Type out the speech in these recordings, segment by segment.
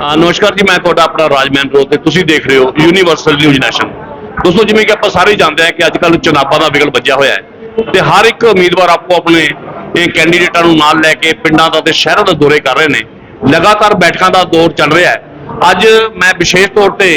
ਨਮਸਕਾਰ ਜੀ, ਮੈਂ ਤੁਹਾਡਾ ਆਪਣਾ ਰਾਜਮੈਨ ਰੋ ਤੇ ਤੁਸੀਂ ਦੇਖ ਰਹੇ ਹੋ ਯੂਨੀਵਰਸਲ ਨਿਊਜ਼ ਨੈਸ਼ਨ ਦੋਸਤੋ, ਜਿਵੇਂ ਕਿ ਆਪਾਂ ਸਾਰੇ ਜਾਣਦੇ ਹਾਂ ਕਿ ਅੱਜ ਕੱਲ੍ਹ ਚੁਣਾਵਾਂ ਦਾ ਵਿਗਲ ਵੱਜਿਆ ਹੋਇਆ ਹੈ ਤੇ ਹਰ ਇੱਕ ਉਮੀਦਵਾਰ ਆਪੋ ਆਪਣੇ, ਇਹ ਕੈਂਡੀਡੇਟਾਂ ਨੂੰ ਨਾਲ ਲੈ ਕੇ ਪਿੰਡਾਂ ਦਾ ਤੇ ਸ਼ਹਿਰਾਂ ਦਾ ਦੌਰੇ ਕਰ ਰਹੇ ਨੇ। ਲਗਾਤਾਰ ਬੈਠਕਾਂ ਦਾ ਦੌਰ ਚੱਲ ਰਿਹਾ ਹੈ। ਅੱਜ ਮੈਂ ਵਿਸ਼ੇਸ਼ ਤੌਰ ਤੇ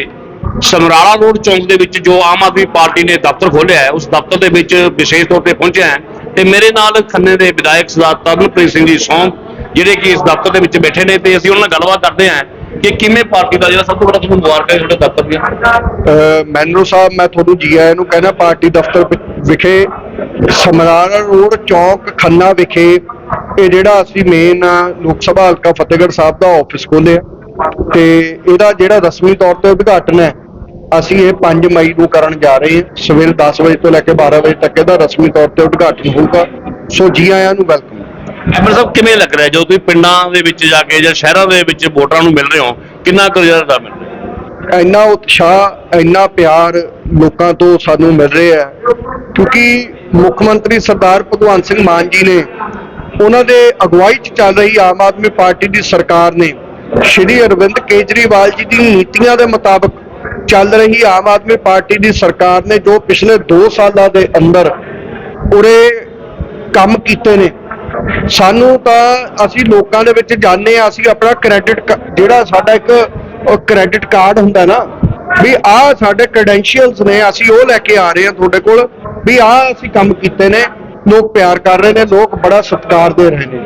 ਸਮਰਾਲਾ ਰੋਡ ਚੌਂਕ ਦੇ ਵਿੱਚ ਜੋ ਆਮ ਆਦਮੀ ਪਾਰਟੀ ਨੇ ਦਫ਼ਤਰ ਖੋਲ੍ਹਿਆ ਹੈ, ਉਸ ਦਫ਼ਤਰ ਦੇ ਵਿੱਚ ਵਿਸ਼ੇਸ਼ ਤੌਰ ਤੇ ਪਹੁੰਚਿਆ ਹਾਂ ਤੇ ਮੇਰੇ ਨਾਲ ਖੰਨੇ ਦੇ ਵਿਧਾਇਕ ਸਰਦਾਰ ਤਰਨਪ੍ਰੀਤ ਸਿੰਘ ਜੀ ਸੌਂਪ ਜਿਹੜੇ ਕਿ ਇਸ ਦਫ਼ਤਰ ਦੇ ਵਿੱਚ ਬੈਠੇ ਨੇ ਤੇ ਅਸੀਂ ਉਹਨਾਂ ਨਾਲ ਗੱਲਬਾਤ ਕਰਦੇ ਹਾਂ। ਕਿ ਕਿਵੇਂ ਪਾਰਟੀ ਦਾ ਜਿਹੜਾ ਸਭ ਤੋਂ ਵੱਡਾ ਤੁਹਾਨੂੰ ਮੁਬਾਰਕਾਂ ਤੁਹਾਡੇ ਦਫ਼ਤਰ ਦੀਆਂ? ਅਹ ਸਾਹਿਬ, ਮੈਂ ਤੁਹਾਨੂੰ ਜੀ ਆਇਆਂ ਨੂੰ ਕਹਿਣਾ, ਪਾਰਟੀ ਦਫ਼ਤਰ ਵਿਖੇ ਸਮਰਾਲਾ ਰੋਡ ਚੌਕ ਖੰਨਾ ਵਿਖੇ ਇਹ ਜਿਹੜਾ ਅਸੀਂ ਮੇਨ ਲੋਕ ਸਭਾ ਹਲਕਾ ਫਤਿਹਗੜ੍ਹ ਸਾਹਿਬ ਦਾ ਆਫਿਸ ਖੋਲ੍ਹਿਆ। ਤੇ ਇਹਦਾ ਜਿਹੜਾ ਰਸਮੀ ਤੌਰ ਤੇ ਉਦਘਾਟਨ ਹੈ, ਅਸੀਂ ਇਹ 5 ਮਈ ਨੂੰ ਕਰਨ ਜਾ ਰਹੇ ਹਾਂ। ਸਵੇਰ 10 ਵਜੇ ਤੋਂ ਲੈ ਕੇ 12 ਵਜੇ ਤੱਕ ਇਹਦਾ ਰਸਮੀ ਤੌਰ ਤੇ ਉਦਘਾਟਨ ਹੋਊਗਾ। ਸੋ ਜੀ ਆਇਆਂ ਨੂੰ ਵੈਲਕਮ ਐਮਐਲ ਸਾਹਿਬ, ਕਿਵੇਂ ਲੱਗ ਰਿਹਾ? ਜਦੋਂ ਤੁਸੀਂ ਪਿੰਡਾਂ ਦੇ ਵਿੱਚ ਜਾ ਕੇ ਜਾਂ ਸ਼ਹਿਰਾਂ ਦੇ ਵਿੱਚ ਵੋਟਰਾਂ ਨੂੰ ਮਿਲ ਰਹੇ ਹੋ, ਕਿੰਨਾ ਕੁ ਰਿਜ਼ਲਟ ਮਿਲ ਰਿਹਾ? ਇੰਨਾ ਉਤਸ਼ਾਹ, ਇੰਨਾ ਪਿਆਰ ਲੋਕਾਂ ਤੋਂ ਸਾਨੂੰ ਮਿਲ ਰਿਹਾ ਹੈ। ਕਿਉਂਕਿ ਮੁੱਖ ਮੰਤਰੀ ਸਰਦਾਰ ਭਗਵੰਤ ਸਿੰਘ ਮਾਨ ਜੀ ਨੇ ਉਹਨਾਂ ਦੇ ਅਗਵਾਈ 'ਚ ਚੱਲ ਰਹੀ ਆਮ ਆਦਮੀ ਪਾਰਟੀ ਦੀ ਸਰਕਾਰ ਨੇ ਸ਼੍ਰੀ ਅਰਵਿੰਦ ਕੇਜਰੀਵਾਲ ਜੀ ਦੀ ਨੀਤੀਆਂ ਦੇ ਮੁਤਾਬਕ ਚੱਲ ਰਹੀ ਆਮ ਆਦਮੀ ਪਾਰਟੀ ਦੀ ਸਰਕਾਰ ਨੇ ਜੋ ਪਿਛਲੇ 2 ਸਾਲਾਂ ਦੇ ਅੰਦਰ ਉਰੇ ਕੰਮ ਕੀਤੇ ਨੇ ਸਾਨੂੰ ਤਾਂ ਅਸੀਂ ਲੋਕਾਂ ਦੇ ਵਿੱਚ ਜਾਣਦੇ ਆ ਅਸੀਂ ਆਪਣਾ ਕ੍ਰੈਡਿਟ ਜਿਹੜਾ ਸਾਡਾ ਇੱਕ ਕ੍ਰੈਡਿਟ ਕਾਰਡ ਹੁੰਦਾ ਨਾ, ਵੀ ਆਹ ਸਾਡੇ ਕ੍ਰੈਡੈਂਸ਼ੀਅਲਸ ਨੇ, ਅਸੀਂ ਉਹ ਲੈ ਕੇ ਆ ਰਹੇ ਹਾਂ ਤੁਹਾਡੇ ਕੋਲ, ਵੀ ਆਹ ਅਸੀਂ ਕੰਮ ਕੀਤੇ ਨੇ, ਲੋਕ ਪਿਆਰ ਕਰ ਰਹੇ ਨੇ, ਲੋਕ ਬੜਾ ਸਤਿਕਾਰ ਦੇ ਰਹੇ ਨੇ।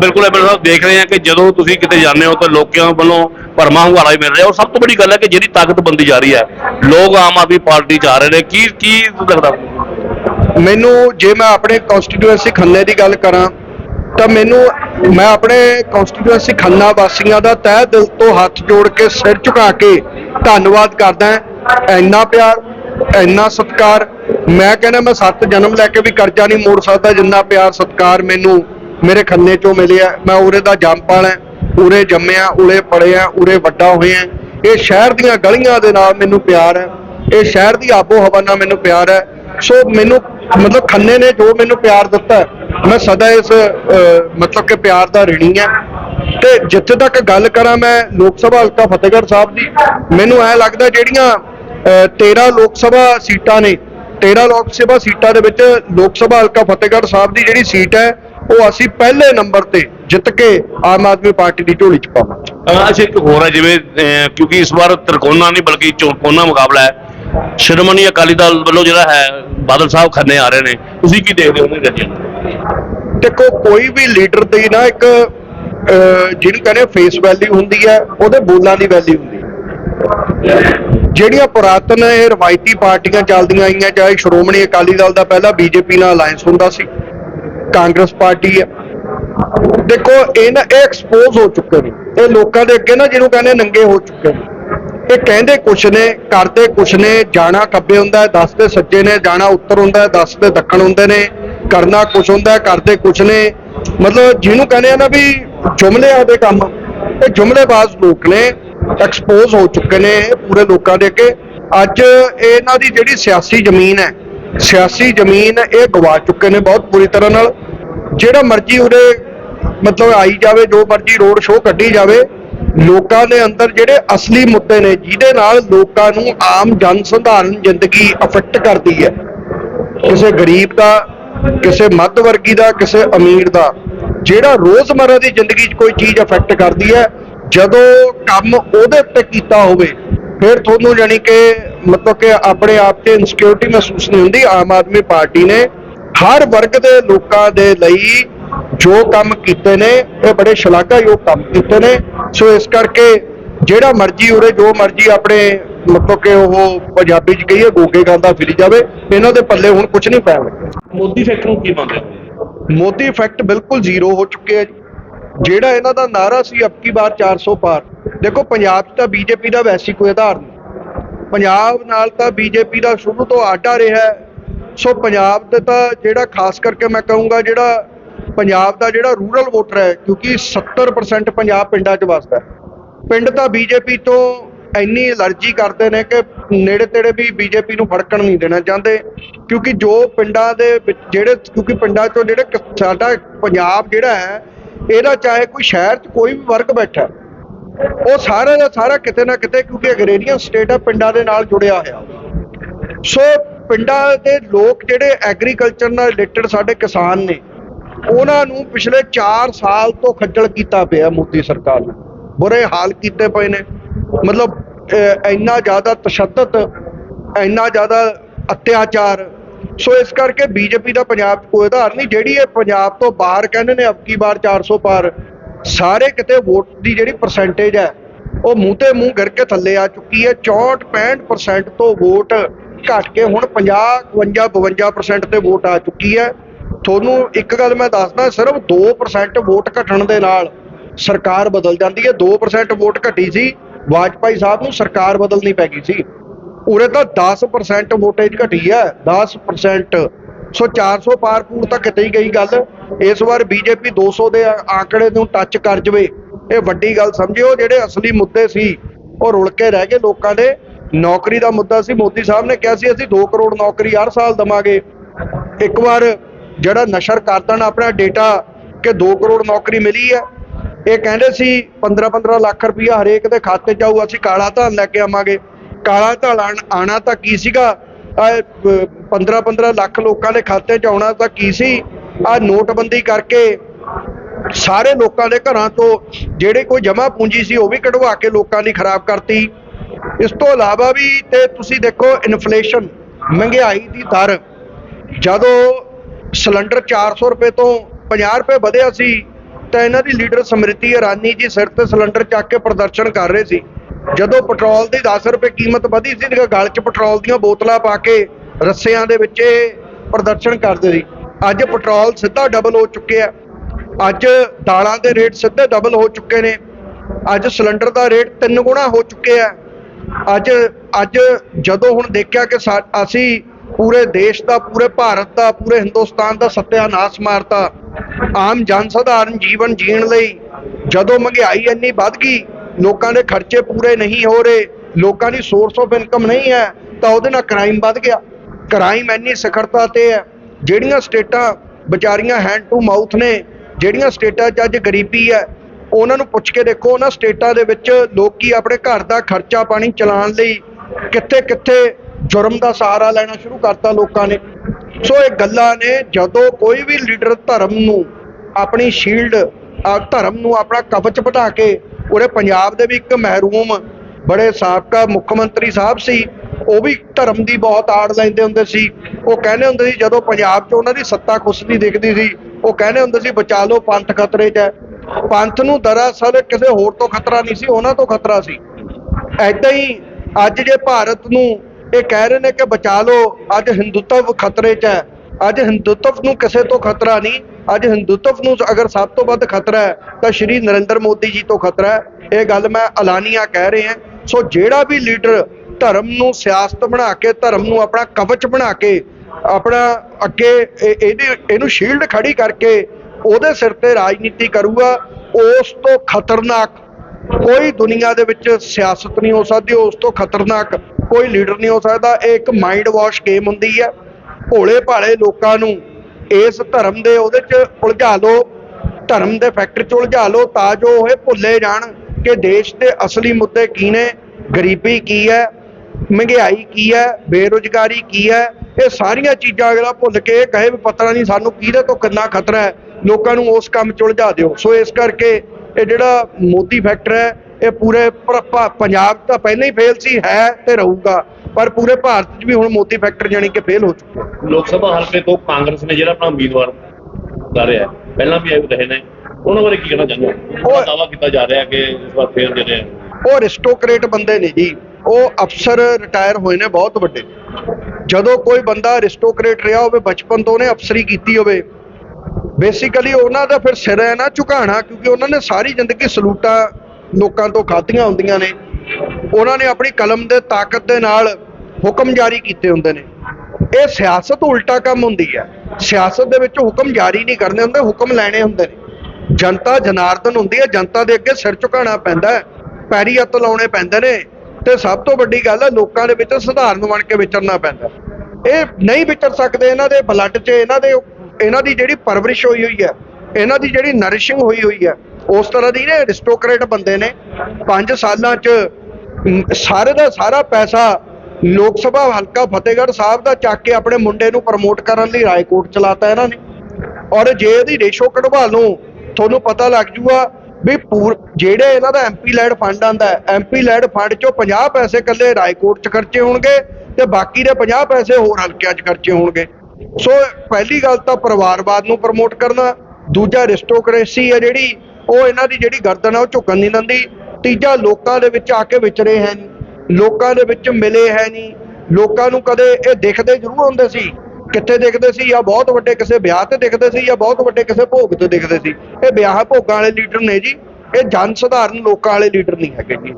ਬਿਲਕੁਲ ਐਮਐਲ ਸਾਹਿਬ, ਦੇਖ ਰਹੇ ਹਾਂ ਕਿ ਜਦੋਂ ਤੁਸੀਂ ਕਿਤੇ ਜਾਂਦੇ ਹੋ ਤਾਂ ਲੋਕਾਂ ਵੱਲੋਂ ਭਰਮਾ ਹੁੰਗਾਰਾ ਹੀ ਮਿਲ ਰਿਹਾ ਔਰ ਸਭ ਤੋਂ ਵੱਡੀ ਗੱਲ ਹੈ ਕਿ ਜਿਹੜੀ ਤਾਕਤ ਬੰਦੀ ਜਾ ਰਹੀ ਹੈ, ਲੋਕ ਆਮ ਆਦਮੀ ਪਾਰਟੀ ਚ ਆ ਰਹੇ ਨੇ, ਕੀ ਕੀ ਲੱਗਦਾ? ਮੈਨੂੰ ਜੇ ਮੈਂ ਆਪਣੇ ਕਨਸਟੀਟਿਊਐਂਸੀ ਖੰਨੇ ਦੀ ਗੱਲ ਕਰਾਂ, ਤਾਂ ਮੈਨੂੰ, ਮੈਂ ਆਪਣੇ ਕਨਸਟੀਟਿਊਐਂਸੀ ਖੰਨਾ ਵਾਸੀਆਂ ਦਾ ਤਹਿ ਦਿਲ ਤੋਂ ਹੱਥ ਜੋੜ ਕੇ ਸਿਰ ਝੁਕਾ ਕੇ ਧੰਨਵਾਦ ਕਰਦਾ ਹਾਂ। ਇੰਨਾ ਪਿਆਰ, ਇੰਨਾ ਸਤਿਕਾਰ, ਮੈਂ ਕਹਿੰਦਾ ਮੈਂ ਸੱਤ ਜਨਮ ਲੈ ਕੇ ਵੀ ਕਰਜ਼ਾ ਨਹੀਂ ਮੋੜ ਸਕਦਾ, ਜਿੰਨਾ ਪਿਆਰ, ਸਤਿਕਾਰ ਮੈਨੂੰ ਮੇਰੇ ਖੰਨੇ ਚੋਂ ਮਿਲਿਆ। ਮੈਂ ਉਰੇ ਦਾ ਜੰਮਪਲ ਹੈ, ਉਰੇ ਜੰਮਿਆ, ਉਰੇ ਪੜਿਆ ਉਰੇ ਵੱਡਾ ਹੋਇਆ ਇਹ ਸ਼ਹਿਰ ਦੀਆਂ ਗਲੀਆਂ ਦੇ ਨਾਲ ਮੈਨੂੰ ਪਿਆਰ ਹੈ, ਇਹ ਸ਼ਹਿਰ ਦੀ ਆਬੋ ਹਵਾ ਨਾਲ ਮੈਨੂੰ ਪਿਆਰ ਹੈ। ਸੋ ਮੈਨੂੰ ਮਤਲਬ ਖੰਨੇ ਨੇ ਜੋ ਮੈਨੂੰ ਪਿਆਰ ਦਿੱਤਾ ਮੈਂ ਸਦਾ ਇਸ ਅਹ, ਮਤਲਬ ਕਿ ਪਿਆਰ ਦਾ ਰਿਣੀ ਹੈ। ਤੇ ਜਿੱਥੇ ਤੱਕ ਗੱਲ ਕਰਾਂ ਮੈਂ ਲੋਕ ਸਭਾ ਹਲਕਾ ਫਤਿਹਗੜ੍ਹ ਸਾਹਿਬ ਦੀ ਮੈਨੂੰ ਐ ਲੱਗਦਾ ਜਿਹੜੀਆਂ ਅਹ, 13 ਲੋਕ ਸਭਾ ਸੀਟਾਂ ਨੇ 13 ਲੋਕ ਸਭਾ ਸੀਟਾਂ ਦੇ ਵਿੱਚ ਲੋਕ ਸਭਾ ਹਲਕਾ ਫਤਿਹਗੜ੍ਹ ਸਾਹਿਬ ਦੀ ਜਿਹੜੀ ਸੀਟ ਹੈ ਉਹ ਅਸੀਂ ਪਹਿਲੇ ਨੰਬਰ ਤੇ ਜਿੱਤ ਕੇ ਆਮ ਆਦਮੀ ਪਾਰਟੀ ਦੀ ਝੋਲੀ ਚ ਪਾਵਾਂਗੇ। ਅਹ ਅੱਛਾ ਇੱਕ ਹੋਰ ਹੈ ਜਿਵੇਂ ਕਿਉਂਕਿ ਇਸ ਵਾਰ ਤਰਕੋਨਾ ਨਹੀਂ ਬਲਕਿ ਚੌਕੋਨਾ ਮੁਕਾਬਲਾ ਹੈ। ਸ਼੍ਰੋਮਣੀ ਅਕਾਲੀ ਦਲ ਵੱਲੋਂ ਜਿਹੜਾ ਹੈ, ਬਾਦਲ ਸਾਹਿਬ ਖੰਨੇ ਆ ਰਹੇ ਨੇ। ਤੁਸੀਂ ਕੀ ਦੇਖਦੇ ਹੋ ਉਹਨਾਂ ਦੇ ਦੇਖੋ, ਕੋਈ ਵੀ ਲੀਡਰ ਦੀ ਨਾ ਇੱਕ ਜਿਹਨੂੰ ਕਹਿੰਦੇ ਫੇਸ ਵੈਲਿਊ ਹੁੰਦੀ ਹੈ, ਉਹਦੇ ਬੋਲਾਂ ਦੀ ਵੈਲਿਊ ਹੁੰਦੀ ਹੈ। ਜਿਹੜੀਆਂ ਪੁਰਾਤਨ ਇਹ ਰਵਾਇਤੀ ਪਾਰਟੀਆਂ ਚੱਲਦੀਆਂ ਆਈਆਂ, ਚਾਹੇ ਸ਼੍ਰੋਮਣੀ ਅਕਾਲੀ ਦਲ ਦਾ ਪਹਿਲਾਂ ਬੀਜੇਪੀ ਨਾਲ ਅਲਾਈਅੰਸ ਹੁੰਦਾ ਸੀ, ਕਾਂਗਰਸ ਪਾਰਟੀ ਹੈ। ਦੇਖੋ, ਇਹ ਨਾ, ਇਹ ਐਕਸਪੋਜ਼ ਹੋ ਚੁੱਕੇ ਨੇ। ਇਹ ਲੋਕਾਂ ਦੇ ਅੱਗੇ ਨਾ, ਜਿਹਨੂੰ ਕਹਿੰਦੇ ਨੰਗੇ ਹੋ ਚੁੱਕੇ ਨੇ। ਇਹ ਕਹਿੰਦੇ ਕੁਛ ਨੇ ਕਰਦੇ ਕੁਛ ਨੇ ਜਾਣਾ ਖੱਬੇ ਹੁੰਦਾ ਹੈ, ਦੱਸਦੇ ਸੱਜੇ ਨੇ ਜਾਣਾ ਉੱਤਰ ਹੁੰਦਾ ਹੈ, ਦੱਸਦੇ ਦੱਖਣ ਹੁੰਦੇ ਨੇ ਕਰਨਾ ਕੁਛ ਹੁੰਦਾ ਕਰਦੇ ਕੁਛ ਨੇ। ਮਤਲਬ ਜਿਹਨੂੰ ਕਹਿੰਦੇ ਆ ਨਾ ਵੀ ਜੁਮਲਿਆਂ ਦੇ ਕੰਮ ਇਹ ਜੁਮਲੇਬਾਜ਼ ਲੋਕ ਨੇ ਐਕਸਪੋਜ਼ ਹੋ ਚੁੱਕੇ ਨੇ ਇਹ ਪੂਰੇ ਲੋਕਾਂ ਦੇ ਅੱਗੇ। ਅੱਜ ਇਹਨਾਂ ਦੀ ਜਿਹੜੀ ਸਿਆਸੀ ਜ਼ਮੀਨ ਹੈ ਸਿਆਸੀ ਜ਼ਮੀਨ ਇਹ ਗਵਾ ਚੁੱਕੇ ਨੇ ਬਹੁਤ ਬੁਰੀ ਤਰ੍ਹਾਂ ਨਾਲ। ਜਿਹੜਾ ਮਰਜ਼ੀ ਉਹਦੇ ਮਤਲਬ ਆਈ ਜਾਵੇ ਜੋ ਮਰਜ਼ੀ ਰੋਡ ਸ਼ੋਅ ਕੱਢੀ ਜਾਵੇ ਲੋਕਾਂ ਦੇ ਅੰਦਰ ਜਿਹੜੇ ਅਸਲੀ ਮੁੱਦੇ ਨੇ, ਜਿਹਦੇ ਨਾਲ ਲੋਕਾਂ ਨੂੰ ਆਮ ਜਨ ਸਧਾਰਨ ਜ਼ਿੰਦਗੀ ਅਫੈਕਟ ਕਰਦੀ ਹੈ। ਕਿਸੇ ਗਰੀਬ ਦਾ, ਕਿਸੇ ਮੱਧ ਵਰਗੀ ਦਾ, ਕਿਸੇ ਅਮੀਰ ਦਾ, ਜਿਹੜਾ ਰੋਜ਼ਮਰਰਾ ਦੀ ਜ਼ਿੰਦਗੀ 'ਚ ਕੋਈ ਚੀਜ਼ ਅਫੈਕਟ ਕਰਦੀ ਹੈ, ਜਦੋਂ ਕੰਮ ਉਹਦੇ ਉੱਤੇ ਕੀਤਾ ਹੋਵੇ, ਫਿਰ ਤੁਹਾਨੂੰ ਜਾਨੀ ਕਿ ਮਤਲਬ ਕਿ ਆਪਣੇ ਆਪ ਤੇ ਇਨਸਿਕਿਉਰਿਟੀ ਮਹਿਸੂਸ ਨਹੀਂ ਹੁੰਦੀ, ਆਮ ਆਦਮੀ ਪਾਰਟੀ ਨੇ। ਹਰ ਵਰਗ ਦੇ ਲੋਕਾਂ ਦੇ ਲਈ ਜੋ ਕੰਮ ਕੀਤੇ ਨੇ ਇਹ ਬੜੇ ਸ਼ਲਾਘਾਯੋਗ ਕੰਮ ਕੀਤੇ ਨੇ। ਸੋ ਇਸ ਕਰਕੇ ਜਿਹੜਾ ਮਰਜ਼ੀ ਉਰੇ ਜੋ ਮਰਜ਼ੀ ਆਪਣੇ ਮਤਲਬ ਕਿ ਉਹ ਪੰਜਾਬੀ ਚ ਕਹੀਏ ਗੋਗੇ ਗਾਉਂਦਾ ਫਿਰੀ ਜਾਵੇ ਇਹਨਾਂ ਦੇ ਪੱਲੇ ਹੁਣ ਕੁਝ ਨਹੀਂ ਪੈਣ ਲੱਗਿਆ ਮੋਦੀ ਫੈਕਟਰ ਨੂੰ ਕੀ ਮੰਨਦੇ ਹੋ? ਮੋਦੀ ਇਫੈਕਟ ਬਿਲਕੁਲ ਜ਼ੀਰੋ ਹੋ ਚੁੱਕਿਆ ਜੀ। ਜਿਹੜਾ ਇਹਨਾਂ ਦਾ ਨਾਰਾ ਸੀ ਅਬਕੀ ਵਾਰ 400 ਪਾਰ। ਦੇਖੋ ਪੰਜਾਬ 'ਚ ਤਾਂ ਬੀਜੇਪੀ ਦਾ ਵੈਸੀ ਕੋਈ ਆਧਾਰ ਨਹੀਂ। ਪੰਜਾਬ ਨਾਲ ਤਾਂ ਬੀਜੇਪੀ ਦਾ ਸ਼ੁਰੂ ਤੋਂ ਆਡਾ ਰਿਹਾ ਹੈ। ਸੋ ਪੰਜਾਬ ਦੇ ਤਾਂ ਜਿਹੜਾ ਖਾਸ ਕਰਕੇ ਮੈਂ ਕਹੂੰਗਾ ਜਿਹੜਾ ਪੰਜਾਬ ਦਾ ਜਿਹੜਾ ਰੂਰਲ ਵੋਟਰ ਹੈ, ਕਿਉਂਕਿ 70% ਪੰਜਾਬ ਪਿੰਡਾਂ 'ਚ ਵਸਦਾ ਪਿੰਡ ਤਾਂ ਬੀਜੇਪੀ ਤੋਂ ਇੰਨੀ ਅਲਰਜੀ ਕਰਦੇ ਨੇ ਕਿ ਨੇੜੇ ਤੇੜੇ ਵੀ ਬੀਜੇਪੀ ਨੂੰ ਫੜਕਣ ਨਹੀਂ ਦੇਣਾ ਚਾਹੁੰਦੇ, ਕਿਉਂਕਿ ਜੋ ਪਿੰਡਾਂ ਦੇ ਜਿਹੜੇ, ਕਿਉਂਕਿ ਪਿੰਡਾਂ ਚੋਂ ਜਿਹੜੇ ਸਾਡਾ ਪੰਜਾਬ ਜਿਹੜਾ ਹੈ, ਇਹਦਾ ਚਾਹੇ ਕੋਈ ਸ਼ਹਿਰ 'ਚ ਕੋਈ ਵੀ ਵਰਗ ਬੈਠਾ ਉਹ ਸਾਰਾ ਦਾ ਸਾਰਾ ਕਿਤੇ ਨਾ ਕਿਤੇ ਕਿਉਂਕਿ ਅਗਰੇਰੀਅਨ ਸਟੇਟ ਆ, ਪਿੰਡਾਂ ਦੇ ਨਾਲ ਜੁੜਿਆ ਹੋਇਆ। ਸੋ ਪਿੰਡਾਂ ਦੇ ਲੋਕ ਜਿਹੜੇ ਐਗਰੀਕਲਚਰ ਨਾਲ ਰਿਲੇਟਡ ਸਾਡੇ ਕਿਸਾਨ ਨੇ ਉਹਨਾਂ ਨੂੰ ਪਿਛਲੇ 4 ਸਾਲ ਤੋਂ ਖੱਜਲ ਕੀਤਾ ਪਿਆ ਮੋਦੀ ਸਰਕਾਰ ਨੇ। ਬੁਰੇ ਹਾਲ ਕੀਤੇ ਪਏ ਨੇ। ਮਤਲਬ ਇੰਨਾ ਜ਼ਿਆਦਾ ਤਸ਼ੱਦਦ, ਇੰਨਾ ਜ਼ਿਆਦਾ ਅਤਿਆਚਾਰ। ਸੋ ਇਸ ਕਰਕੇ ਬੀਜੇਪੀ ਦਾ ਪੰਜਾਬ ਕੋਈ ਆਧਾਰ ਨਹੀਂ। ਜਿਹੜੀ ਇਹ ਪੰਜਾਬ ਤੋਂ ਬਾਹਰ ਕਹਿੰਦੇ ਨੇ ਅਬਕੀ ਵਾਰ 400 ਪਾਰ ਸਾਰੇ ਕਿਤੇ ਵੋਟ ਦੀ ਜਿਹੜੀ ਪਰਸੈਂਟੇਜ ਹੈ, ਉਹ ਮੂੰਹ ਤੇ ਮੂੰਹ ਗਿਰ ਕੇ ਥੱਲੇ ਆ ਚੁੱਕੀ ਹੈ। 64 65% ਤੋਂ ਵੋਟ ਘਟ ਕੇ ਹੁਣ 50 52 52% ਤੇ ਵੋਟ ਆ ਚੁੱਕੀ ਹੈ। ਤੁਹਾਨੂੰ ਇੱਕ ਗੱਲ ਮੈਂ ਦੱਸਦਾ, ਸਿਰਫ 2% ਵੋਟ ਘਟਣ ਦੇ ਨਾਲ ਸਰਕਾਰ ਬਦਲ ਜਾਂਦੀ ਹੈ। 2% ਵੋਟ ਘਟੀ ਸੀ, ਵਾਜਪਾਈ ਸਾਹਿਬ ਨੂੰ ਸਰਕਾਰ ਬਦਲਣੀ ਪੈ ਗਈ ਸੀ। ਉਰੇ ਤਾਂ 10% ਵੋਟੇਜ ਘਟੀ ਹੈ 10% ਸੋ 400 ਪਾਰ ਪੂਰ ਤਾਂ ਕਿਤੇ ਹੀ ਗਈ ਗੱਲ। ਇਸ ਵਾਰ ਬੀਜੇਪੀ 200 ਦੇ ਆ- ਆંકੜੇ ਨੂੰ ਟੱਚ ਕਰ ਜਵੇ। ਇਹ ਵੱਡੀ ਗੱਲ ਸਮਝਿਓ, ਜਿਹੜੇ ਅਸਲੀ ਮੁੱਦੇ ਸੀ, ਉਹ ਰੁਲ ਕੇ ਰਹਿ ਗਏ ਲੋਕਾਂ ਦੇ। ਨੌਕਰੀ ਦਾ ਮੁੱਦਾ ਸੀ, ਮੋਦੀ ਸਾਹਿਬ ਨੇ ਕਿਹਾ ਸੀ, ਅਸੀਂ 2 ਕਰੋੜ ਨੌਕਰੀ ਹਰ ਸਾਲ ਦਵਾਂਗੇ। ਇੱਕ ਵਾਰ ਜਿਹੜਾ ਨਸ਼ਰ ਕਰਦਣ ਆਪਣਾ ਡੇਟਾ ਕਿ 2 ਕਰੋੜ ਨੌਕਰੀ ਮਿਲੀ ਹੈ। ਇਹ ਕਹਿੰਦੇ ਸੀ 15 15 ਲੱਖ ਰੁਪਇਆ ਹਰੇਕ ਦੇ ਖਾਤੇ 'ਚ ਆਊ ਅਸੀਂ ਕਾਲਾ ਧਨ ਲੈ ਕੇ ਆਵਾਂਗੇ। ਕਾਲਾ ਧਨ ਆਣ- ਆਣਾ ਤਾਂ ਕੀ ਸੀਗਾ? 15 15 ਲੱਖ ਲੋਕਾਂ ਦੇ ਖਾਤੇ 'ਚ ਆਉਣਾ ਤਾਂ ਕੀ ਸੀ? ਆ ਨੋਟਬੰਦੀ ਕਰਕੇ ਸਾਰੇ ਲੋਕਾਂ ਦੇ ਘਰਾਂ ਤੋਂ ਜਿਹੜੇ ਕੋਈ ਜਮ੍ਹਾਂ ਪੂੰਜੀ ਸੀ ਉਹ ਵੀ ਕਢਵਾ ਕੇ ਲੋਕਾਂ ਦੀ ਖਰਾਬ ਕਰਤੀ। ਇਸ ਤੋਂ ਇਲਾਵਾ ਵੀ ਤੇ ਤੁਸੀਂ ਦੇਖੋ ਇਨਫਲੇਸ਼ਨ ਮਹਿੰਗਾਈ ਦੀ ਦਰ, ਜਦੋਂ ਸਿਲੰਡਰ 400 ਰੁਪਏ ਤੋਂ 50 ਰੁਪਏ ਵਧਿਆ ਸੀ ਤਾਂ ਇਹਨਾਂ ਦੀ ਲੀਡਰ ਸਮ੍ਰਿਤੀ ਇਰਾਨੀ ਜੀ ਸਿਰ ਤੇ ਸਿਲੰਡਰ ਚੱਕ ਕੇ ਪ੍ਰਦਰਸ਼ਨ ਕਰ ਰਹੇ ਸੀ। ਜਦੋਂ ਪੈਟਰੋਲ ਦੀ 10 ਰੁਪਏ ਕੀਮਤ ਵਧੀ ਸੀ ਤੇ ਗਲ 'ਚ ਪੈਟਰੋਲ ਦੀਆਂ ਬੋਤਲਾਂ ਪਾ ਕੇ ਰੱਸਿਆਂ ਦੇ ਵਿੱਚ ਇਹ ਪ੍ਰਦਰਸ਼ਨ ਕਰਦੇ ਸੀ। ਅੱਜ ਪੈਟਰੋਲ ਸਿੱਧਾ ਡਬਲ ਹੋ ਚੁੱਕਿਆ ਅੱਜ ਦਾਲਾਂ ਦੇ ਰੇਟ ਸਿੱਧੇ ਡਬਲ ਹੋ ਚੁੱਕੇ ਨੇ। ਅੱਜ ਸਿਲੰਡਰ ਦਾ ਰੇਟ ਤਿੰਨ ਗੁਣਾ ਹੋ ਚੁੱਕਿਆ ਅੱਜ ਅੱਜ ਜਦੋਂ ਹੁਣ ਦੇਖਿਆ ਕਿ ਸਾ- ਅਸੀਂ ਪੂਰੇ ਦੇਸ਼ ਦਾ, ਪੂਰੇ ਭਾਰਤ ਦਾ, ਪੂਰੇ ਹਿੰਦੁਸਤਾਨ ਦਾ ਸਤਿਆਨਾਸ ਮਾਰਤਾ। ਆਮ ਜਨ ਸਧਾਰਨ ਜੀਵਨ ਜੀਣ ਲਈ ਜਦੋਂ ਮਹਿੰਗਾਈ ਇੰਨੀ ਵੱਧ ਗਈ, ਲੋਕਾਂ ਦੇ ਖਰਚੇ ਪੂਰੇ ਨਹੀਂ ਹੋ ਰਹੇ, ਲੋਕਾਂ ਦੀ ਸੋਰਸ ਆਫ ਇਨਕਮ ਨਹੀਂ ਹੈ, ਤਾਂ ਉਹਦੇ ਨਾਲ ਕ੍ਰਾਈਮ ਵੱਧ ਗਿਆ। ਕ੍ਰਾਈਮ ਇੰਨੀ ਸਿਖਰਤਾ ਤੇ ਹੈ, ਜਿਹੜੀਆਂ ਸਟੇਟਾਂ ਵਿਚਾਰੀਆਂ ਹੈਂਡ ਟੂ ਮਾਊਥ ਨੇ, ਜਿਹੜੀਆਂ ਸਟੇਟਾਂ 'ਚ ਅੱਜ ਗਰੀਬੀ ਹੈ, ਉਹਨਾਂ ਨੂੰ ਪੁੱਛ ਕੇ ਦੇਖੋ, ਉਹਨਾਂ ਸਟੇਟਾਂ ਦੇ ਵਿੱਚ ਲੋਕੀ ਆਪਣੇ ਘਰ ਦਾ ਖਰਚਾ ਪਾਣੀ ਚਲਾਉਣ ਲਈ ਕਿੱਥੇ ਕਿੱਥੇ ਜੁਰਮ ਦਾ ਸਹਾਰਾ ਲੈਣਾ ਸ਼ੁਰੂ ਕਰਤਾ ਲੋਕਾਂ ਨੇ। ਸੋ ਇਹ ਗੱਲਾਂ ਨੇ ਜਦੋਂ ਕੋਈ ਵੀ ਲੀਡਰ ਧਰਮ ਨੂੰ ਆਪਣੀ ਸ਼ੀਲਡ ਧਰਮ ਨੂੰ ਆਪਣਾ ਕਵਚ ਬਣਾ ਕੇ, ਉਰੇ ਪੰਜਾਬ ਦੇ ਵੀ ਇੱਕ ਮਹਿਰੂਮ ਬੜੇ ਸਾਬਕਾ ਮੁੱਖ ਮੰਤਰੀ ਸਾਹਿਬ ਸੀ, ਉਹ ਵੀ ਧਰਮ ਦੀ ਬਹੁਤ ਆੜ ਲੈਂਦੇ ਹੁੰਦੇ ਸੀ। ਉਹ ਕਹਿੰਦੇ ਹੁੰਦੇ ਸੀ ਜਦੋਂ ਪੰਜਾਬ 'ਚ ਉਹਨਾਂ ਦੀ ਸੱਤਾ ਖੁੱਸਦੀ ਦਿਖਦੀ ਸੀ, ਉਹ ਕਹਿੰਦੇ ਹੁੰਦੇ ਸੀ, ਬਚਾ ਲਓ ਪੰਥ ਖਤਰੇ 'ਚ ਹੈ। ਪੰਥ ਨੂੰ ਦਰਅਸਲ ਕਿਸੇ ਹੋਰ ਤੋਂ ਖਤਰਾ ਨਹੀਂ ਸੀ, ਉਹਨਾਂ ਤੋਂ ਖਤਰਾ ਸੀ। ਐਦਾਂ ਹੀ ਅੱਜ ਜੇ ਭਾਰਤ ਨੂੰ ਇਹ ਕਹਿ ਰਹੇ ਨੇ ਕਿ ਬਚਾ ਲਓ। ਅੱਜ ਹਿੰਦੂਤਵ ਖਤਰੇ 'ਚ ਹੈ। ਅੱਜ ਹਿੰਦੂਤਵ ਨੂੰ ਕਿਸੇ ਤੋਂ ਖਤਰਾ ਨਹੀਂ। ਅੱਜ ਹਿੰਦੂਤਵ ਨੂੰ ਅਗਰ ਸਭ ਤੋਂ ਵੱਧ ਖਤਰਾ ਹੈ, ਤਾਂ ਸ਼੍ਰੀ ਨਰਿੰਦਰ ਮੋਦੀ ਜੀ ਤੋਂ ਖਤਰਾ ਹੈ। ਇਹ ਗੱਲ ਮੈਂ ਐਲਾਨੀਆ ਕਹਿ ਰਹੇ ਹਾਂ। ਸੋ ਜਿਹੜਾ ਵੀ ਲੀਡਰ ਧਰਮ ਨੂੰ ਸਿਆਸਤ ਬਣਾ ਕੇ, ਧਰਮ ਨੂੰ ਆਪਣਾ ਕਵਚ ਬਣਾ ਕੇ, ਆਪਣਾ ਅੱਗੇ ਇਹ- ਇਹਦੀ, ਇਹਨੂੰ ਸ਼ੀਲਡ ਖੜੀ ਕਰਕੇ ਉਹਦੇ ਸਿਰ ਤੇ ਰਾਜਨੀਤੀ ਕਰੂਗਾ, ਉਸ ਤੋਂ ਖਤਰਨਾਕ ਕੋਈ ਦੁਨੀਆ ਦੇ ਵਿੱਚ ਸਿਆਸਤ ਨਹੀਂ ਹੋ ਸਕਦੀ, ਉਸ ਤੋਂ ਖਤਰਨਾਕ ਕੋਈ ਲੀਡਰ ਨਹੀਂ ਹੋ ਸਕਦਾ। ਇਹ ਇੱਕ ਮਾਈਂਡ ਵਾਸ਼ ਗੇਮ ਹੁੰਦੀ ਹੈ। ਭੋਲੇ ਭਾਲੇ ਲੋਕਾਂ ਨੂੰ ਇਸ ਧਰਮ ਦੇ ਉਹਦੇ 'ਚ ਉਲਝਾ ਲਓ, ਧਰਮ ਦੇ ਫੈਕਟਰ 'ਚ ਉਲਝਾ ਲਓ, ਤਾਂ ਜੋ ਉਹ ਭੁੱਲੇ ਜਾਣ ਕਿ ਦੇਸ਼ ਦੇ ਅਸਲੀ ਮੁੱਦੇ ਕੀ ਨੇ, ਗਰੀਬੀ ਕੀ ਹੈ, ਮਹਿੰਗਾਈ ਕੀ ਹੈ, ਬੇਰੁਜ਼ਗਾਰੀ ਕੀ ਹੈ, ਇਹ ਸਾਰੀਆਂ ਚੀਜ਼ਾਂ ਅਗਲਾ ਭੁੱਲ ਕੇ ਕਹੇ ਵੀ ਪਤਾ ਨਹੀਂ ਸਾਨੂੰ ਕਿਹਦੇ ਤੋਂ ਕਿੰਨਾ ਖਤਰਾ ਹੈ। ਲੋਕਾਂ ਨੂੰ ਉਸ ਕੰਮ 'ਚ ਉਲਝਾ ਦਿਓ। ਸੋ ਇਸ ਕਰਕੇ ਇਹ ਜਿਹੜਾ ਮੋਦੀ ਫੈਕਟਰ ਹੈ ਇਹ ਪੂਰੇ ਪੰਜਾਬ ਤਾਂ ਪਹਿਲਾਂ ਹੀ ਫੇਲ ਸੀ ਹੈ ਤੇ ਰਹੂਗਾ ਪਰ ਪੂਰੇ ਭਾਰਤ 'ਚ ਵੀ ਹੁਣ ਮੋਦੀ ਫੈਕਟਰ ਜਾਣੀ ਕਿ ਫੇਲ ਹੋ ਚੁੱਕਿਆ ਲੋਕ ਸਭਾ ਹਲਕੇ ਤੋਂ ਕਾਂਗਰਸ ਨੇ ਜਿਹੜਾ ਆਪਣਾ ਉਮੀਦਵਾਰ ਕਰ ਰਿਹਾ ਹੈ, ਪਹਿਲਾਂ ਵੀ ਆਏ ਰਹੇ ਨੇ ਉਹਨਾਂ ਬਾਰੇ ਕੀ ਕਹਿਣਾ ਚਾਹੁੰਦੇ ਹੋ? ਉਹ- ਦਾਵਾ ਕੀਤਾ ਜਾ ਰਿਹਾ ਕਿ ਇਸ ਵਾਰ ਫੇਰ ਜਿਹੜੇ ਉਹ ਅਰਿਸਟੋਕਰੇਟ ਬੰਦੇ ਨੇ ਜੀ ਉਹ ਅਫਸਰ ਰਿਟਾਇਰ ਹੋਏ ਨੇ ਬਹੁਤ ਵੱਡੇ। ਜਦੋਂ ਕੋਈ ਬੰਦਾ ਅਰਿਸਟੋਕਰੇਟ ਰਿਹਾ ਹੋਵੇ ਬਚਪਨ ਤੋਂ ਉਹਨੇ ਅਫਸਰੀ ਕੀਤੀ ਹੋਵੇ ਬੇਸਿਕਲੀ ਉਹਨਾਂ ਦਾ ਫਿਰ ਸਿਰ ਹੈ ਨਾ ਝੁਕਾਣਾ, ਕਿਉਂਕਿ ਉਹਨਾਂ ਨੇ ਸਾਰੀ ਜ਼ਿੰਦਗੀ ਸਲੂਟਾਂ ਲੋਕਾਂ ਤੋਂ ਖਾਧੀਆਂ ਹੁੰਦੀਆਂ ਨੇ। ਉਹਨਾਂ ਨੇ ਆਪਣੀ ਕਲਮ ਦੇ ਤਾਕਤ ਦੇ ਨਾਲ ਹੁਕਮ ਜਾਰੀ ਕੀਤੇ ਹੁੰਦੇ ਨੇ। ਇਹ ਸਿਆਸਤ ਉਲਟਾ ਕੰਮ ਹੁੰਦੀ ਹੈ ਸਿਆਸਤ ਦੇ ਵਿੱਚ ਹੁਕਮ ਜਾਰੀ ਨਹੀਂ ਕਰਨੇ ਹੁੰਦੇ, ਹੁਕਮ ਲੈਣੇ ਹੁੰਦੇ ਨੇ। ਜਨਤਾ ਜਨਾਰਦਨ ਹੁੰਦੀ ਹੈ ਜਨਤਾ ਦੇ ਅੱਗੇ ਸਿਰ ਝੁਕਾਉਣਾ ਪੈਂਦਾ ਹੈ ਪੈਰੀ ਹੱਥ ਲਾਉਣੇ ਪੈਂਦੇ ਨੇ ਤੇ ਸਭ ਤੋਂ ਵੱਡੀ ਗੱਲ ਹੈ ਲੋਕਾਂ ਦੇ ਵਿੱਚ ਸਧਾਰਨ ਬਣ ਕੇ ਵਿਚਰਨਾ ਪੈਂਦਾ। ਇਹ ਨਹੀਂ ਵਿਚਰ ਸਕਦੇ ਇਹਨਾਂ ਦੇ ਬਲੱਡ 'ਚ, ਇਹਨਾਂ ਦੇ ਇਹਨਾਂ ਦੀ ਜਿਹੜੀ ਪਰਵਰਿਸ਼ ਹੋਈ ਹੋਈ ਹੈ, ਇਹਨਾਂ ਦੀ ਜਿਹੜੀ ਨਰਿਸ਼ਿੰਗ ਹੋਈ ਹੋਈ ਹੈ, ਉਸ ਤਰ੍ਹਾਂ ਦੀ ਨੇ ਅਰਿਸਟੋਕਰੇਟ ਬੰਦੇ ਨੇ 5 ਸਾਲਾਂ 'ਚ ਸਾਰੇ ਦਾ ਸਾਰਾ ਪੈਸਾ ਲੋਕ ਸਭਾ ਹਲਕਾ ਫਤਿਹਗੜ੍ਹ ਸਾਹਿਬ ਦਾ ਚੱਕ ਕੇ ਆਪਣੇ ਮੁੰਡੇ ਨੂੰ ਪ੍ਰਮੋਟ ਕਰਨ ਲਈ ਰਾਏਕੋਟ ਚਲਾਤਾ ਇਹਨਾਂ ਨੇ। ਔਰ ਜੇ ਇਹਦੀ ਰੇਸ਼ੋ ਕਢਵਾ ਲਓ ਤੁਹਾਨੂੰ ਪਤਾ ਲੱਗ ਜੂਗਾ ਵੀ ਪੂਰ, ਜਿਹੜੇ ਇਹਨਾਂ ਦਾ ਐਮਪੀ ਲੈਡ ਫੰਡ ਆਂਦਾ ਐਮਪੀ ਲੈਡ ਫੰਡ ਚੋਂ 50 ਪੈਸੇ ਕੱਲੇ ਰਾਏਕੋਟ 'ਚ ਖਰਚੇ ਹੋਣਗੇ ਤੇ ਬਾਕੀ ਦੇ 50 ਪੈਸੇ ਹੋਰ ਹਲਕਿਆਂ 'ਚ ਖਰਚੇ ਹੋਣਗੇ। ਸੋ ਪਹਿਲੀ ਗੱਲ ਤਾਂ ਪਰਿਵਾਰਵਾਦ ਨੂੰ ਪ੍ਰਮੋਟ ਕਰਨਾ, ਦੂਜਾ ਅਰਿਸਟੋਕ੍ਰੇਸੀ ਹੈ ਜਿਹੜੀ, ਉਹ ਇਹਨਾਂ ਦੀ ਜਿਹੜੀ ਗਰਦਨ ਆ ਉਹ ਝੁਕਣ ਨਹੀਂ ਦਿੰਦੀ, ਤੀਜਾ ਲੋਕਾਂ ਦੇ ਵਿੱਚ ਆ ਕੇ ਵਿਚਰੇ ਹੈ ਨਹੀਂ, ਲੋਕਾਂ ਦੇ ਵਿੱਚ ਮਿਲੇ ਹੈ ਨਹੀਂ, ਲੋਕਾਂ ਨੂੰ ਕਦੇ ਇਹ ਦੇਖਦੇ ਜ਼ਰੂਰ ਹੁੰਦੇ ਸੀ, ਕਿੱਥੇ ਦੇਖਦੇ ਸੀ, ਜਾਂ ਬਹੁਤ ਵੱਡੇ ਕਿਸੇ ਵਿਆਹ ਤੇ ਦੇਖਦੇ ਸੀ, ਜਾਂ ਬਹੁਤ ਵੱਡੇ ਕਿਸੇ ਭੋਗ ਤੇ ਦਿਖਦੇ ਸੀ, ਇਹ ਵਿਆਹ ਭੋਗਾਂ ਵਾਲੇ ਲੀਡਰ ਨੇ ਜੀ ਇਹ ਜਨ ਸਧਾਰਨ ਲੋਕਾਂ ਵਾਲੇ ਲੀਡਰ ਨਹੀਂ ਹੈਗੇ ਜੀ।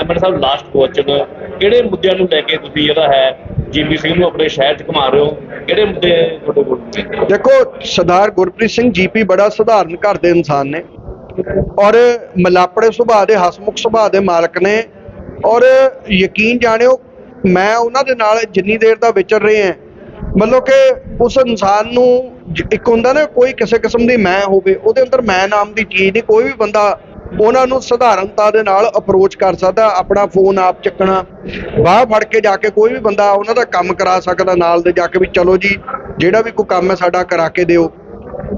ਐਮਐਲ ਸਾਹਿਬ ਲਾਸਟ ਕੁਐਸਚਨ ਕਿਹੜੇ ਮੁੱਦਿਆਂ ਨੂੰ ਲੈ ਕੇ ਤੁਸੀਂ ਜਿਹੜਾ ਹੈ ਜੀਪੀ ਸਿੰਘ ਨੂੰ ਆਪਣੇ ਸ਼ਹਿਰ 'ਚ ਘੁਮਾ ਰਹੇ ਹੋ? ਕਿਹੜੇ ਮੁੱਦੇ ਤੁਹਾਡੇ ਕੋਲ? ਦੇਖੋ ਸਰਦਾਰ ਗੁਰਪ੍ਰੀਤ ਸਿੰਘ ਜੀਪੀ ਬੜਾ ਸਧਾਰਨ ਘਰ ਦੇ ਇਨਸਾਨ ਨੇ। ਔਰ ਮਲਾਪੜੇ ਸੁਭਾਅ ਦੇ ਹਸਮੁਖ ਸੁਭਾਅ ਦੇ ਮਾਲਕ ਨੇ। ਔਰ ਯਕੀਨ ਜਾਣਿਓ ਮੈਂ ਉਹਨਾਂ ਦੇ ਨਾਲ ਜਿੰਨੀ ਦੇਰ ਦਾ ਵਿਚਰ ਰਹੇ ਹਾਂ ਮਤਲਬ ਕਿ ਉਸ ਇਨਸਾਨ ਨੂੰ ਇੱਕ ਹੁੰਦਾ ਨਾ ਕੋਈ ਕਿਸੇ ਕਿਸਮ ਦੀ ਮੈਂ ਹੋਵੇ ਉਹਦੇ ਅੰਦਰ ਮੈਂ ਨਾਮ ਦੀ ਚੀਜ਼ ਨਹੀਂ ਕੋਈ ਵੀ ਬੰਦਾ ਉਹਨਾਂ ਨੂੰ ਸਧਾਰਨਤਾ ਦੇ ਨਾਲ ਅਪਰੋਚ ਕਰ ਸਕਦਾ, ਆਪਣਾ ਫੋਨ ਆਪ ਚੱਕਣਾ ਬਾਹ ਫੜ ਕੇ ਜਾ ਕੇ ਕੋਈ ਵੀ ਬੰਦਾ ਉਹਨਾਂ ਦਾ ਕੰਮ ਕਰਾ ਸਕਦਾ ਨਾਲ ਦੇ ਜਾ ਕੇ ਵੀ ਚਲੋ ਜੀ, ਜਿਹੜਾ ਵੀ ਕੋਈ ਕੰਮ ਹੈ ਸਾਡਾ ਕਰਾ ਕੇ ਦਿਓ।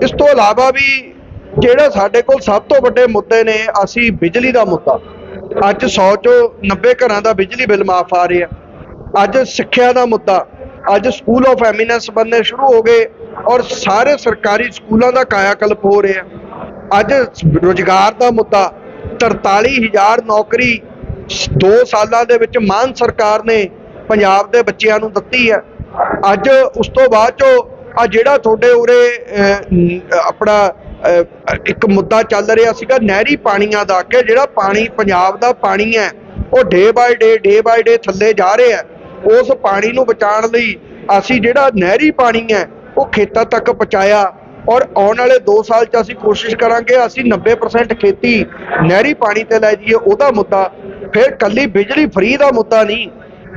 ਇਸ ਤੋਂ ਇਲਾਵਾ ਵੀ ਜਿਹੜਾ ਸਾਡੇ ਕੋਲ ਸਭ ਤੋਂ ਵੱਡੇ ਮੁੱਦੇ ਨੇ, ਅਸੀਂ ਬਿਜਲੀ ਦਾ ਮੁੱਦਾ। ਅੱਜ 100 ਚੋਂ 90 ਘਰਾਂ ਦਾ ਬਿਜਲੀ ਬਿੱਲ ਮਾਫ ਆ ਰਿਹਾ। ਅੱਜ ਸਿੱਖਿਆ ਦਾ ਮੁੱਦਾ, ਅੱਜ ਸਕੂਲ ਆਫ ਐਮੀਨੈਂਸ ਬਣਨੇ ਸ਼ੁਰੂ ਹੋ ਗਏ ਔਰ ਸਾਰੇ ਸਰਕਾਰੀ ਸਕੂਲਾਂ ਦਾ ਕਾਇਆ ਕਲਪ ਹੋ ਰਿਹਾ। ਅੱਜ ਰੋਜ਼ਗਾਰ ਦਾ ਮੁੱਦਾ 43000 ਨੌਕਰੀ 2 ਸਾਲਾਂ ਦੇ ਵਿੱਚ ਮਾਨ ਸਰਕਾਰ ਨੇ ਪੰਜਾਬ ਦੇ ਬੱਚਿਆਂ ਨੂੰ ਦਿੱਤੀ ਹੈ। ਅੱਜ ਉਸ ਤੋਂ ਬਾਅਦ ਚੋਂ ਆ ਜਿਹੜਾ ਤੁਹਾਡੇ ਉਰੇ ਆਪਣਾ ਇੱਕ ਮੁੱਦਾ ਚੱਲ ਰਿਹਾ ਸੀਗਾ ਨਹਿਰੀ ਪਾਣੀਆਂ ਦਾ ਕਿ ਜਿਹੜਾ ਪਾਣੀ ਪੰਜਾਬ ਦਾ ਪਾਣੀ ਹੈ, ਉਹ day by day day by day ਥੱਲੇ ਜਾ ਰਿਹਾ ਉਸ ਪਾਣੀ ਨੂੰ ਬਚਾਉਣ ਲਈ ਅਸੀਂ ਜਿਹੜਾ ਨਹਿਰੀ ਪਾਣੀ ਹੈ, ਉਹ ਖੇਤਾਂ ਤੱਕ ਪਹੁੰਚਾਇਆ। ਔਰ ਆਉਣ ਵਾਲੇ 2 ਸਾਲ 'ਚ ਅਸੀਂ ਕੋਸ਼ਿਸ਼ ਕਰਾਂਗੇ, ਅਸੀਂ 90% ਖੇਤੀ ਨਹਿਰੀ ਪਾਣੀ ਤੇ ਲੈ ਜਾਈਏ, ਉਹਦਾ ਮੁੱਦਾ। ਫਿਰ ਕੱਲੀ ਬਿਜਲੀ ਫ੍ਰੀ ਦਾ ਮੁੱਦਾ ਨਹੀਂ।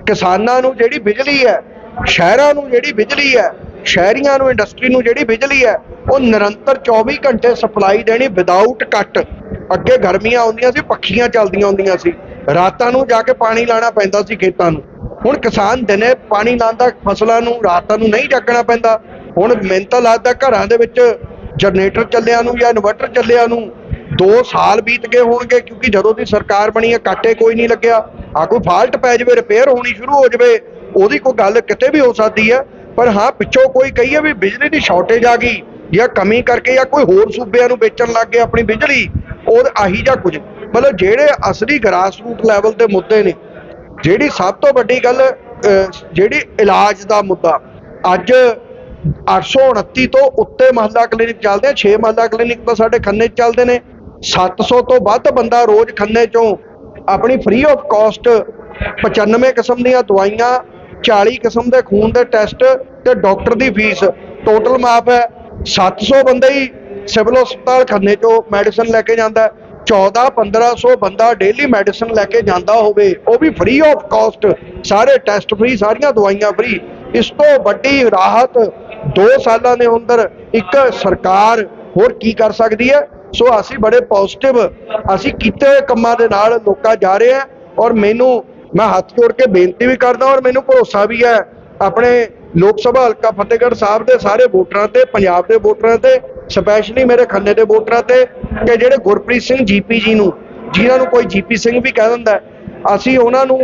ਕਿਸਾਨਾਂ ਨੂੰ ਜਿਹੜੀ ਬਿਜਲੀ ਹੈ, ਸ਼ਹਿਰਾਂ ਨੂੰ ਜਿਹੜੀ ਬਿਜਲੀ ਹੈ, ਸ਼ਹਿਰੀਆਂ ਨੂੰ ਇੰਡਸਟਰੀ ਨੂੰ ਜਿਹੜੀ ਬਿਜਲੀ ਹੈ, ਉਹ ਨਿਰੰਤਰ 24 ਘੰਟੇ ਸਪਲਾਈ ਦੇਣੀ ਵਿਦਆਊਟ ਕੱਟ ਅੱਗੇ ਗਰਮੀਆਂ ਆਉਂਦੀਆਂ ਸੀ, ਪੱਖੀਆਂ ਚੱਲਦੀਆਂ ਹੁੰਦੀਆਂ ਸੀ। ਰਾਤਾਂ ਨੂੰ ਜਾ ਕੇ ਪਾਣੀ ਲਾਣਾ ਪੈਂਦਾ ਸੀ ਖੇਤਾਂ ਨੂੰ। ਹੁਣ ਕਿਸਾਨ ਦਿਨੇ ਪਾਣੀ ਲਾਉਂਦਾ ਫਸਲਾਂ ਨੂੰ, ਰਾਤਾਂ ਨੂੰ ਨਹੀਂ ਜਾਗਣਾ ਪੈਂਦਾ। ਹੁਣ ਮੈਨੂੰ ਲੱਗਦਾ ਘਰਾਂ ਦੇ ਵਿੱਚ, ਜਨਰੇਟਰ ਚੱਲਿਆਂ ਨੂੰ ਜਾਂ ਇਨਵਰਟਰ ਚੱਲਿਆਂ ਨੂੰ। 2 ਸਾਲ ਬੀਤ ਗਏ ਹੋਣਗੇ ਕਿਉਂਕਿ ਜਦੋਂ ਦੀ ਸਰਕਾਰ ਬਣੀ ਹੈ ਕਾਟੇ ਕੋਈ ਨਹੀਂ ਲੱਗਿਆ। ਆ ਕੋਈ ਫਾਲਟ ਪੈ ਜਾਵੇ ਰਿਪੇਅਰ ਹੋਣੀ ਸ਼ੁਰੂ ਹੋ ਜਾਵੇ, ਉਹਦੀ ਕੋਈ ਗੱਲ ਕਿਤੇ ਵੀ ਹੋ ਸਕਦੀ ਹੈ ਪਰ ਹਾਂ, ਪਿੱਛੋਂ ਕੋਈ ਕਹੀਏ ਵੀ ਬਿਜਲੀ ਦੀ ਸ਼ਾਰਟੇਜ ਆ ਗਈ ਜਾਂ ਕਮੀ ਕਰਕੇ ਜਾਂ ਕੋਈ ਹੋਰ ਸੂਬਿਆਂ ਨੂੰ ਵੇਚਣ ਲੱਗ ਗਏ ਆਪਣੀ ਬਿਜਲੀ, ਉਹ ਆਹੀ ਜਾਂ ਕੁਝ। ਮਤਲਬ ਜਿਹੜੇ ਅਸਲੀ ਗ੍ਰਾਸਰੂਟ ਲੈਵਲ ਦੇ ਮੁੱਦੇ ਨੇ ਜਿਹੜੀ ਸਭ ਤੋਂ ਵੱਡੀ ਗੱਲ ਜਿਹੜੀ ਇਲਾਜ ਦਾ ਮੁੱਦਾ, ਅੱਜ 829 ਤੋਂ ਉੱਤੇ ਮਹੱਲਾ ਕਲੀਨਿਕ ਚੱਲਦੇ ਆ 6 ਮਹੱਲਾ ਕਲੀਨਿਕ ਤਾਂ ਸਾਡੇ ਖੰਨੇ 'ਚ ਚੱਲਦੇ ਨੇ। 700 ਤੋਂ ਵੱਧ ਬੰਦਾ ਰੋਜ਼ ਖੰਨੇ 'ਚੋਂ ਆਪਣੀ ਫ੍ਰੀ ਆਫ ਕਾਸਟ 95 ਕਿਸਮ ਦੀਆਂ ਦਵਾਈਆਂ 40 ਕਿਸਮ ਦੇ ਖੂਨ ਦੇ ਟੈਸਟ ਤੇ ਡਾਕਟਰ ਦੀ ਫੀਸ ਟੋਟਲ ਮਾਫ ਹੈ 700 ਬੰਦੇ ਹੀ ਸਿਵਲ ਹਸਪਤਾਲ ਖੰਨੇ 'ਚੋਂ ਮੈਡੀਸਨ ਲੈ ਕੇ ਜਾਂਦਾ 14 1500 ਬੰਦਾ ਡੇਲੀ ਮੈਡੀਸਨ ਲੈ ਕੇ ਜਾਂਦਾ ਹੋਵੇ, ਉਹ ਵੀ ਫ੍ਰੀ ਆਫ ਕਾਸਟ ਸਾਰੇ ਟੈਸਟ ਫ੍ਰੀ ਸਾਰੀਆਂ ਦਵਾਈਆਂ ਫ੍ਰੀ ਇਸ ਤੋਂ ਵੱਡੀ ਰਾਹਤ 2 ਸਾਲਾਂ ਦੇ ਅੰਦਰ ਇੱਕ ਸਰਕਾਰ ਹੋਰ ਕੀ ਕਰ ਸਕਦੀ ਹੈ? ਸੋ ਅਸੀਂ ਬੜੇ ਪੋਜ਼ਿਟਿਵ ਅਸੀਂ ਕੀਤੇ ਹੋਏ ਕੰਮਾਂ ਦੇ ਨਾਲ ਲੋਕਾਂ ਜਾ ਰਹੇ ਆ ਔਰ ਮੈਨੂੰ, ਮੈਂ ਹੱਥ ਜੋੜ ਕੇ ਬੇਨਤੀ ਵੀ ਕਰਦਾ ਔਰ ਮੈਨੂੰ ਭਰੋਸਾ ਵੀ ਹੈ, ਆਪਣੇ ਲੋਕ ਸਭਾ ਹਲਕਾ ਫਤਿਹਗੜ੍ਹ ਸਾਹਿਬ ਦੇ ਸਾਰੇ ਵੋਟਰਾਂ ਤੇ, ਪੰਜਾਬ ਦੇ ਵੋਟਰਾਂ ਤੇ ਸਪੈਸ਼ਲੀ ਮੇਰੇ ਖੰਨੇ ਦੇ ਵੋਟਰਾਂ ਤੇ ਕਿ ਜਿਹੜੇ ਗੁਰਪ੍ਰੀਤ ਸਿੰਘ ਜੀਪੀ ਜੀ ਨੂੰ, ਜਿਨ੍ਹਾਂ ਨੂੰ ਕੋਈ ਜੀਪੀ ਸਿੰਘ ਵੀ ਕਹਿ ਦਿੰਦਾ ਅਸੀਂ ਉਹਨਾਂ ਨੂੰ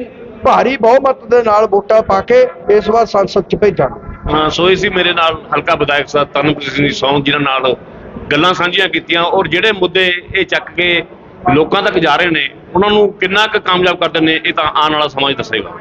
ਭਾਰੀ ਬਹੁਮਤ ਦੇ ਨਾਲ ਵੋਟਾਂ ਪਾ ਕੇ ਇਸ ਵਾਰ ਸੰਸਦ 'ਚ ਭੇਜਾਂਗੇ। ਹਾਂ, ਸੋ ਇਹ ਸੀ ਮੇਰੇ ਨਾਲ ਹਲਕਾ ਵਿਧਾਇਕ ਸਾਹਿਬ ਤਨਪ੍ਰੀਤ ਸਿੰਘ ਜੀ ਸੌਂ ਜਿਨ੍ਹਾਂ ਨਾਲ ਗੱਲਾਂ ਸਾਂਝੀਆਂ ਕੀਤੀਆਂ ਔਰ ਜਿਹੜੇ ਮੁੱਦੇ ਇਹ ਚੱਕ ਕੇ ਲੋਕਾਂ ਤੱਕ ਜਾ ਰਹੇ ਨੇ, ਉਹਨਾਂ ਨੂੰ ਕਿੰਨਾ ਕੁ ਕਾਮਯਾਬ ਕਰਦੇ ਨੇ, ਇਹ ਤਾਂ ਆਉਣ ਵਾਲਾ ਸਮਾਂ ਹੀ ਦੱਸੇਗਾ।